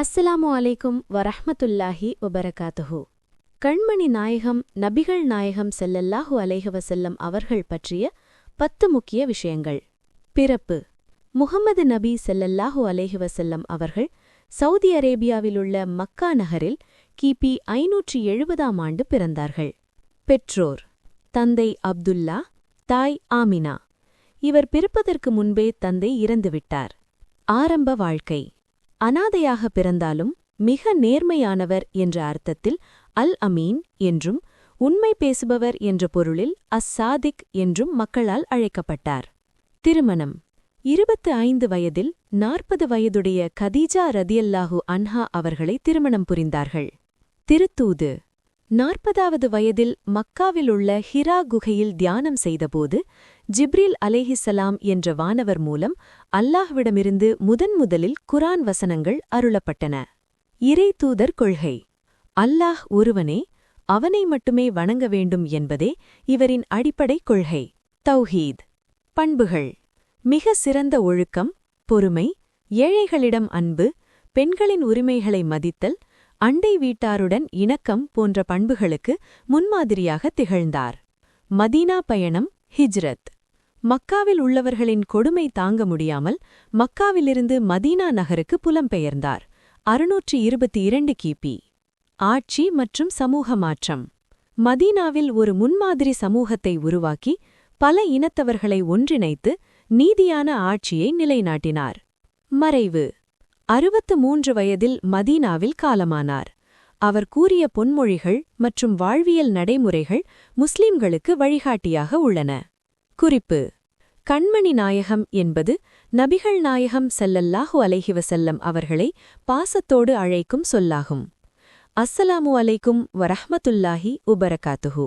அஸ்ஸலாமு அலைக்கும் வரஹ்மத்துல்லாஹி ஒபரகாத்துஹு கண்மணி நாயகம் நபிகள் நாயகம் செல்லல்லாஹு அலைஹவசல்லம் அவர்கள் பற்றிய பத்து முக்கிய விஷயங்கள். பிறப்பு. முகமது நபி செல்லல்லாஹு அலைஹவசல்லம் அவர்கள் சவுதி அரேபியாவிலுள்ள மக்கா நகரில் கிபி ஐநூற்றி எழுபதாம் ஆண்டு பிறந்தார்கள். பெற்றோர். தந்தை அப்துல்லா தாய் ஆமினா. இவர் பிறப்பதற்கு முன்பே தந்தை இறந்துவிட்டார். ஆரம்ப வாழ்க்கை. அனாதையாக பிறந்தாலும் மிக நேர்மையானவர் என்ற அர்த்தத்தில் அல் அமீன் என்றும் உண்மை பேசுபவர் என்ற பொருளில் அஸ்ஸாதிக் என்றும் மக்களால் அழைக்கப்பட்டார். திருமணம். இருபத்து ஐந்து வயதில் நாற்பது வயதுடைய கதீஜா ரதியல்லாஹு அன்ஹா அவர்களை திருமணம் புரிந்தார்கள். திருத்தூது. நாற்பதாவது வயதில் மக்காவில் உள்ள ஹிரா குகையில் தியானம் செய்தபோது ஜிப்ரில் அலேஹிசலாம் என்ற வானவர் மூலம் அல்லாஹ்விடமிருந்து முதன் முதலில் குரான் வசனங்கள் அருளப்பட்டன. இறை தூதர் கொள்கை. அல்லாஹ் ஒருவனே அவனை மட்டுமே வணங்க வேண்டும் என்பதே இவரின் அடிப்படை கொள்கை. தௌஹீத். பண்புகள். மிக சிறந்த ஒழுக்கம் பொறுமை ஏழைகளிடம் அன்பு பெண்களின் உரிமைகளை மதித்தல் அண்டை வீட்டாருடன் இணக்கம் போன்ற பண்புகளுக்கு முன்மாதிரியாக திகழ்ந்தார். மதீனா பயணம் ஹிஜ்ரத். மக்காவில் உள்ளவர்களின் கொடுமை தாங்க முடியாமல் மக்காவிலிருந்து மதீனா நகருக்கு புலம்பெயர்ந்தார். அறுநூற்றி இருபத்தி இரண்டு கிபி. ஆட்சி மற்றும் சமூக மாற்றம். மதீனாவில் ஒரு முன்மாதிரி சமூகத்தை உருவாக்கி பல இனத்தவர்களை ஒன்றிணைத்து நீதியான ஆட்சியை நிலைநாட்டினார். மறைவு. அறுபத்து மூன்று வயதில் மதீனாவில் காலமானார். அவர் கூறிய பொன்மொழிகள் மற்றும் வாழ்வியல் நடைமுறைகள் முஸ்லிம்களுக்கு வழிகாட்டியாக உள்ளன. குறிப்பு. கண்மணி நாயகம் என்பது நபிகள் நாயகம் செல்லல்லாஹு அலைஹிவசல்லம் அவர்களை பாசத்தோடு அழைக்கும் சொல்லாகும். அஸ்ஸலாமு அலைக்கும் வரஹ்மத்துல்லாஹி உபரகாத்துஹூ.